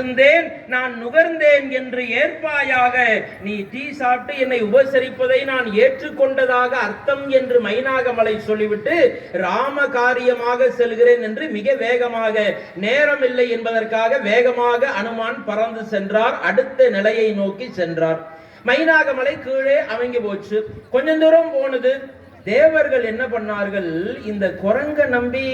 இருந்தேன் நான் நுகர்ந்தேன் என்று ஏற்பாயாக. நீ டீ சாப்பிட்டு என்னை உபசரிப்பதை நான் ஏற்றுக்கொண்டதாக அர்த்தம் என்று மைனாகமலை சொல்லிவிட்டு ராம காரியமாக செல்கிறேன் என்று மிக வேகமாக நேரம் இல்லை என்பதற்காக வேகமாக அனுமான் பறந்து சென்றார் அடுத்த நிலையை நோக்கி சென்றார். மைனாகமலை கீழே அமைங்கி போச்சு. கொஞ்ச தூரம் போனது தேவர்கள் என்ன பண்ணார்கள்? இந்த குரங்க நம்பி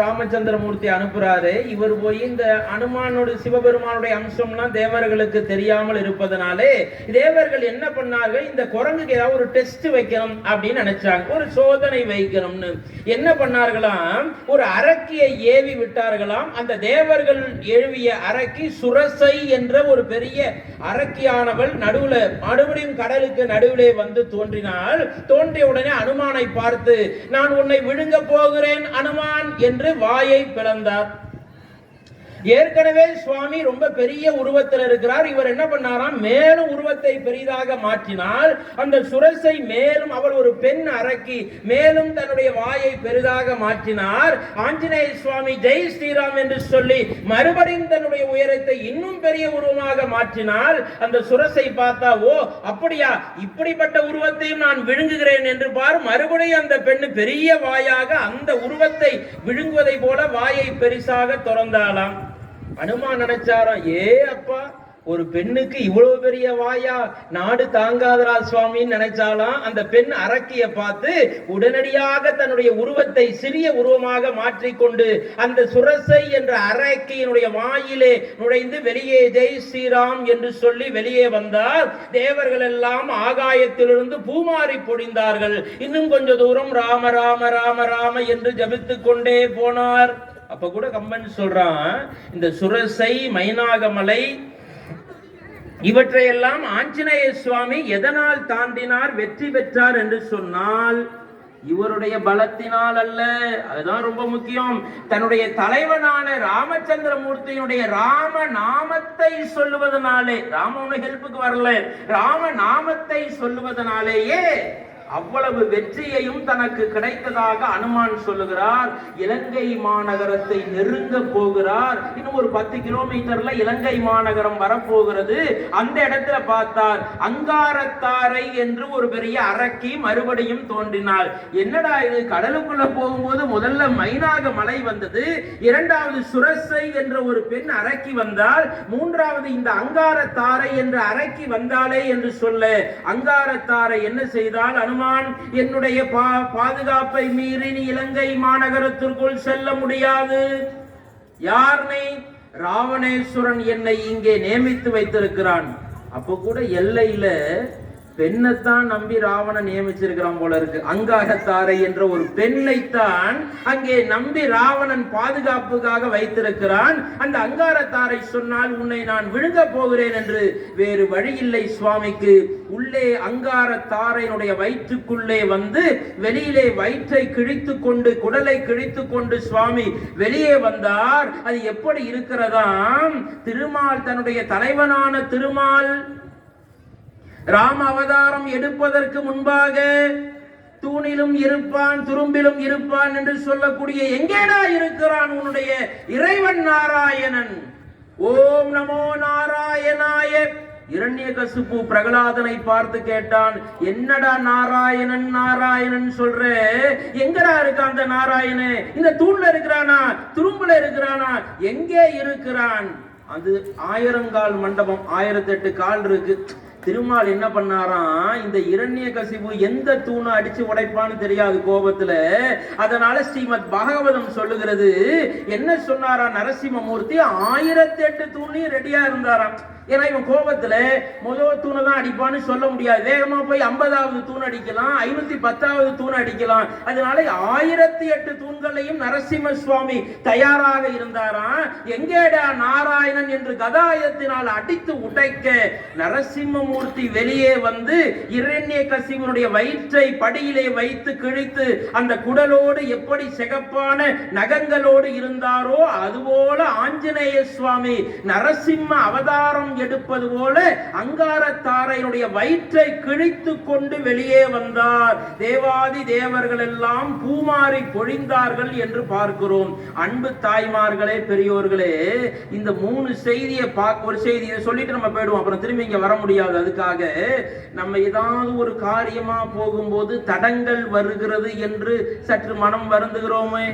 ராமச்சந்திரமூர்த்தி அனுப்புறாரு. இவர் போய் இந்த அனுமானோட சிவபெருமானுடைய அம்சம்லாம் தேவர்களுக்கு தெரியாமல் இருப்பதனாலே தேவர்கள் என்ன பண்ணார்கள்? இந்த குரங்குக்கு ஏதாவது ஒரு டெஸ்ட் வைக்கணும் அப்படின்னு நினைச்சாங்க. ஒரு சோதனை வைக்கணும்னு. என்ன பண்ணார்களாம்? ஒரு அரக்கியை ஏவி விட்டார்களாம். அந்த தேவர்கள் எழுவிய அரக்கி சுரசை என்ற ஒரு பெரிய அரக்கியானவள் நடுவுல மறுபடியும் கடலுக்கு நடுவிலே வந்து தோன்றினால் தோன்றிய உடனே அனுமானை பார்த்து நான் உன்னை விழுங்க போகிறேன் அனுமான் என்று வாயை பிளந்தார். ஏற்கனவே சுவாமி ரொம்ப பெரிய உருவத்தில் இருக்கிறார். இவர் என்ன பண்ணாராம்? மேலும் உருவத்தை பெரிதாக மாற்றினால் அந்த சுரசை மேலும் அவள் ஒரு பெண் அரக்கி மேலும் தன்னுடைய வாயை பெரிதாக மாற்றினார். ஆஞ்சநேய சுவாமி ஜெய் ஸ்ரீராம் என்று சொல்லி மறுபடியும் தன்னுடைய உயரத்தை இன்னும் பெரிய உருவமாக மாற்றினால் அந்த சுரசை பார்த்தா ஓ அப்படியா? இப்படிப்பட்ட உருவத்தையும் நான் விழுங்குகிறேன் என்று பார். மறுபடியும் அந்த பெண்ணு பெரிய வாயாக அந்த உருவத்தை விழுங்குவதை போல வாயை பெரிசாக திறந்தாளாம். அனுமான் நினைச்சாராம் ஏ அப்பா ஒரு பெண்ணுக்கு இவ்வளவு பெரிய வாயா? நாடு தாங்காதரா சுவாமின்னு நினைச்சாலாம் அந்த பெண் அரக்கிய பார்த்து உடனடியாக தன்னுடைய உருவத்தை சிறிய உருவமாக மாற்றிக்கொண்டு அந்த சுரசை என்ற அரக்கியினுடைய வாயிலே நுழைந்து வெளியே ஜெய் ஸ்ரீராம் என்று சொல்லி வெளியே வந்தார். தேவர்கள் எல்லாம் ஆகாயத்திலிருந்து பூமாறி பொழிந்தார்கள். இன்னும் கொஞ்ச தூரம் ராம ராம ராம ராம என்று ஜபித்துக் கொண்டே போனார். அப்ப கூட கம்பன் சொல்றான் இந்த சுரசை மைனாகமலை இவற்றையெல்லாம் ஆஞ்சநேய சுவாமி எதனால் தாண்டினார் வெற்றி பெற்றார் என்று சொன்னால் இவருடைய பலத்தினால் அல்ல. அதுதான் ரொம்ப முக்கியம். தன்னுடைய தலைவனான ராமச்சந்திரமூர்த்தியினுடைய ராம நாமத்தை சொல்லுவதனாலே ராம ஒண்ணு ஹெல்ப்புக்கு வரல. ராம நாமத்தை சொல்லுவதனாலேயே அவ்வளவு வெற்றியையும் தனக்கு கிடைத்ததாக அனுமான் சொல்லுகிறார். இலங்கை மாநகரத்தை நெருங்க போகிறார். இன்னும் ஒரு பத்து கிலோமீட்டர்ல இலங்கை மாநகரம் வரப்போகிறது. அந்த இடத்துல பார்த்தார் அங்காரத்தாரை என்று ஒரு பெரிய அரக்கி மறுபடியும் தோன்றினாள். என்னடா இது? கடலுக்குள்ள போகும்போது முதல்ல மைனாக மலை வந்தது இரண்டாவது சுரசை என்ற ஒரு பெண் அரக்கி வந்தால் மூன்றாவது இந்த அங்காரத்தாரை என்று அரக்கி வந்தாலே என்று சொல்ல. அங்காரத்தாரை என்ன செய்தால் ரஹ்மான் என்னுடைய பா- பாதுகாப்பை மீறி நீ இலங்கை மாநகரத்திற்குள் செல்ல முடியாது. யார் நீ ராவணேஸ்வரன் என்னை இங்கே நியமித்து வைத்திருக்கிறான். அப்ப கூட எல்லையில பெண்ணைத்தான் நம்பி ராவணன் நியமிச்சிருக்கிறான் போல இருக்கு. அங்காரத்தாரை என்ற ஒரு பெண்ணைத்தான் அங்கே நம்பி ராவணன் பாதுகாப்புக்காக வைத்திருக்கிறான். அந்த அங்காரத்தாரை சொன்னால் உன்னை நான் விழுங்க போகிறேன் என்று வேறு வழியில்லை சுவாமிக்கு. உள்ளே அங்காரத்தாரையினுடைய வயிற்றுக்குள்ளே வந்து வெளியிலே வயிற்றை கிழித்து கொண்டு குடலை கிழித்து கொண்டு சுவாமி வெளியே வந்தார். அது எப்படி இருக்கிறதாம்? திருமால் தன்னுடைய தலைவனான திருமால் ராம அவதாரம் எடுப்பதற்கு முன்பாக தூணிலும் இருப்பான் துரும்பிலும் இருப்பான் என்று சொல்லக்கூடிய எங்கேடா இருக்கிறான் உன்னுடைய இறைவன் நாராயணன்? ஓம் நமோ நாராயணாய. இரண்ய கசுப்பு பிரகலாதனை பார்த்து கேட்டான் என்னடா நாராயணன் நாராயணன் சொல்ற? எங்கடா இருக்க அந்த நாராயணன் இந்த தூண்ல இருக்கிறானா? துரும்புல இருக்கிறானா? எங்கே இருக்கிறான்? அது ஆயிரங்கால் மண்டபம் ஆயிரத்தி எட்டு கால் இருக்கு. திருமால் என்ன பண்ணாராம்? இந்த இரண்ய கசிவு எந்த தூணை அடிச்சு உடைப்பான்னு தெரியாது கோபத்துல. அதனால ஸ்ரீமத் பாகவதம் சொல்லுகிறது. என்ன சொன்னாரா நரசிம்மமூர்த்தி ஆயிரத்தி எட்டு தூணையும் ரெடியா இருந்தாராம். ஏன்னா இவன் கோபத்துல முதல் தூணை தான் அடிப்பான்னு சொல்ல முடியாது. வேகமா போய் ஐம்பதாவது தூண் அடிக்கலாம் ஐநூத்தி பத்தாவது தூண் அடிக்கலாம். அதனால ஆயிரத்தி எட்டு தூண்களையும் நரசிம்ம சுவாமி தயாராக இருந்தாராம். எங்கேடா நாராயணன் என்று கதாயத்தினால் அடித்து உடைக்க நரசிம்மமூர்த்தி வெளியே வந்து இரண்ய கசிவனுடைய வயிற்றை படியிலே வைத்து கிழித்து அந்த குடலோடு எப்படி சிகப்பான நகங்களோடு இருந்தாரோ அதுபோல ஆஞ்சநேய சுவாமி நரசிம்ம அவதாரம் எடுப்பது போல அங்காரத்தாரையினுடைய வயிற்றை கிழித்து கொண்டு வெளியே வந்தார். தேவாதி தேவர்கள் எல்லாம் பூமாரி பொழிந்தார்கள் என்று பார்க்கிறோம். அன்பு தாய்மார்களே பெரியோர்களே இந்த மூணு செய்தியை பார்க்க ஒரு செய்தியை சொல்லிட்டு நம்ம போயிடுவோம். அப்புறம் திரும்பி இங்க வர முடியாது. அதுக்காக நம்ம ஏதாவது ஒரு காரியமா போகும்போது தடங்கள் வருகிறது என்று சற்று மனம் வருந்துகிறோமே.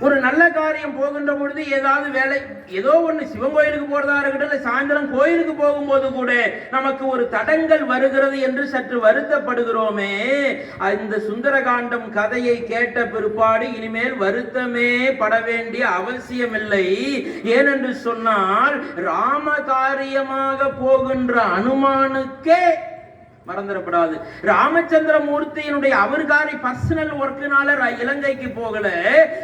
ஒரு நல்ல காரியம் போகின்ற பொழுது ஏதாவது வேலை ஏதோ ஒன்று சிவன் கோயிலுக்கு போகிறதா இருக்கட்டும் இல்லை சாயந்தரம் கோயிலுக்கு போகும்போது கூட நமக்கு ஒரு தடங்கள் வருகிறது என்று சற்று வருத்தப்படுகிறோமே. இந்த சுந்தரகாண்டம் கதையை கேட்ட பிற்பாடு இனிமேல் வருத்தமே பட வேண்டிய அவசியமில்லை. ஏனென்று சொன்னால் ராம காரியமாக போகின்ற அனுமானுக்கே மறந்துடப்படாது. ராமச்சந்திர மூர்த்தியினுடைய அவருக்காரி பர்சனல் ஒர்க்குனால இலங்கைக்கு போகல.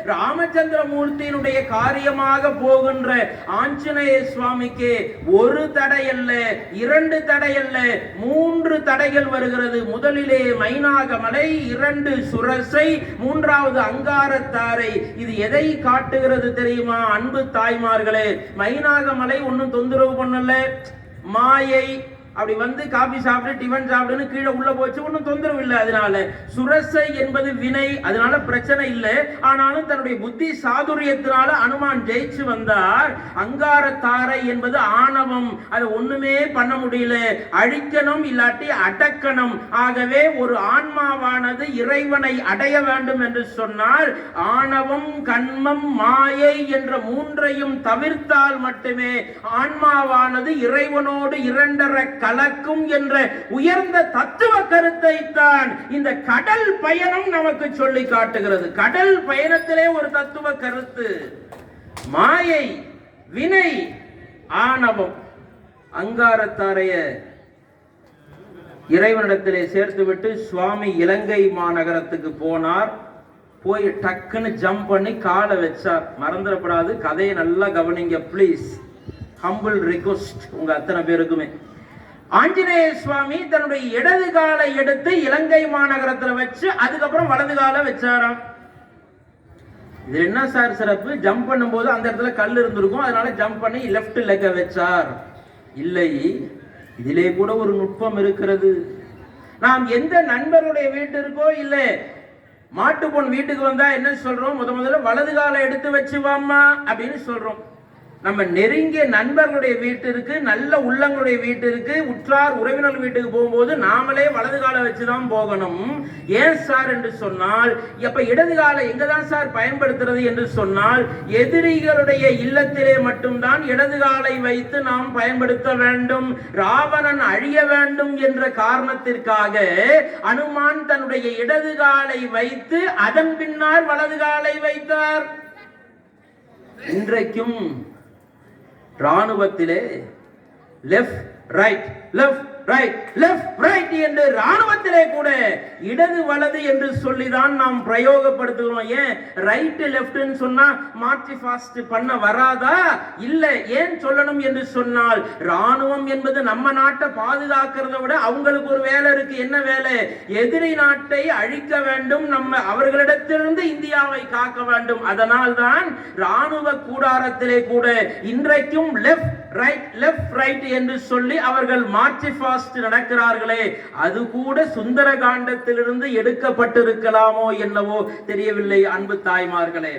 ராமச்சந்திர மூர்த்தியினுடைய காரியமாக போகின்ற ஆஞ்சநேய சுவாமிக்கு ஒரு தடை அல்ல இரண்டு தடை அல்ல மூன்று தடைகள் வருகிறது. முதலிலே மைனாகமலை இரண்டு சுரசை மூன்றாவது அங்காரத்தாரை. இது எதை காட்டுகிறது தெரியுமா? அன்பு தாய்மார்களே மைனாகமலை ஒன்னும் தொந்தரவு பண்ணல. மாயை அப்படி வந்து காபி சாப்பிட்டு டிஃபன் சாப்பிடுன்னு கீழே உள்ள போச்சு ஒன்றும் தொந்தரவு இல்லை அதனால. சுரசை என்பது வினை அதனால பிரச்சனை இல்லை. ஆனாலும் தன்னுடைய புத்தி சாதுரியத்தினால அனுமான் ஜெயிச்சு வந்தார். அங்காரத்தாரை என்பது ஆணவம். அதை ஒண்ணுமே பண்ண முடியல. அழிக்கணும் இல்லாட்டி அடக்கணும். ஆகவே ஒரு ஆன்மாவானது இறைவனை அடைய வேண்டும் என்று சொன்னால் ஆணவம் கண்மம் மாயை என்ற மூன்றையும் தவிர்த்தால் மட்டுமே ஆன்மாவானது இறைவனோடு இரண்டரை கலக்கும் என்ற உயர்ந்த தத்துவ கருத்தை தான் இந்த கடல் பயணம் நமக்கு சொல்லி காட்டுகிறது. கடல் பயணத்திலே ஒரு தத்துவ கருத்து. மாயை வினை ஆணவம். அங்காரத்தாரைய இறைவனிடத்திலே சேர்த்துவிட்டு சுவாமி இலங்கை மாநகரத்துக்கு போனார். போய் டக்குன்னு ஜம்ப் பண்ணி காலை வச்சார். மறந்துடப்படாது. கதையை நல்லா கவனிங்க ப்ளீஸ் ஹம்பிள் ரிக்வஸ்ட் உங்க அத்தனை பேருக்குமே. ஆஞ்சநேய சுவாமி தன்னுடைய இடது காலை எடுத்து இலங்கை மாநகரத்துல வச்சு அதுக்கப்புறம் வலது காலை வச்சாராம். இது என்ன சார் சிறப்பு? ஜம்ப் பண்ணும்போது அந்த இடத்துல கல் இருந்திருக்கும். அதனால ஜம்ப் பண்ணி லெஃப்ட் லெக்க வச்சார். இல்லை இதிலே கூட ஒரு நுட்பம் இருக்கிறது. நாம் எந்த நண்பருடைய வீட்டிற்கோ இல்லை மாட்டு பொன் வீட்டுக்கு வந்தா என்ன சொல்றோம்? முத முதல்ல வலது காலை எடுத்து வச்சு வாமா அப்படின்னு சொல்றோம். நம்ம நெருங்கிய நண்பர்களுடைய வீட்டிற்கு நல்ல உள்ளங்களுடைய வீட்டிற்கு உற்றார் உறவினர் வீட்டுக்கு போகும்போது நாமளே வலது காலை வச்சுதான் போகணும். ஏன் சார் என்று சொன்னால் எப்ப இடது காலை எங்க தான் சார் பயன்படுத்துறது என்று சொன்னால் எதிரிகளுடைய இல்லத்திலே மட்டும்தான் இடது காலை வைத்து நாம் பயன்படுத்த வேண்டும் ராவணன் அழிய வேண்டும் என்ற காரணத்திற்காக அனுமான் தன்னுடைய இடது காலை வைத்து அதன் பின்னால் வலது காலை வைத்தார். இன்றைக்கும் ராணுவத்திலே left right left right left right என்று ராணுவத்திலே கூட இடது வலது என்று சொல்லி தான் நாம் பிரயோகப்படுத்துகிறோம். ஏன்? ரைட் லெஃப்ட்னு சொன்னா மாற்றி ஃபாஸ்ட் பண்ண வராதா? இல்ல ஏன் சொல்லணும் என்று சொன்னால் ராணுவம் என்பது நம்ம நாட்டை பாதுகாக்கிறத விட அவங்களுக்கு ஒரு வேலை இருக்கு. என்ன வேலை? எதிரி நாட்டை அழிக்க வேண்டும். நம்ம அவர்களிடத்திலிருந்து இந்தியாவை காக்க வேண்டும். அதனால் தான் ராணுவ கூடாரத்திலே கூட இன்றைக்கும் லெஃப்ட் ரைட் லெஃப்ட் ரைட் என்று சொல்லி அவர்கள் மார்ச் ஃபாஸ்ட் நடக்கிறார்களே. அது கூட சுந்தர காண்டத்திலிருந்து எடுக்கப்பட்டிருக்கலாமோ என்னவோ தெரியவில்லை அன்பு தாய்மார்களே.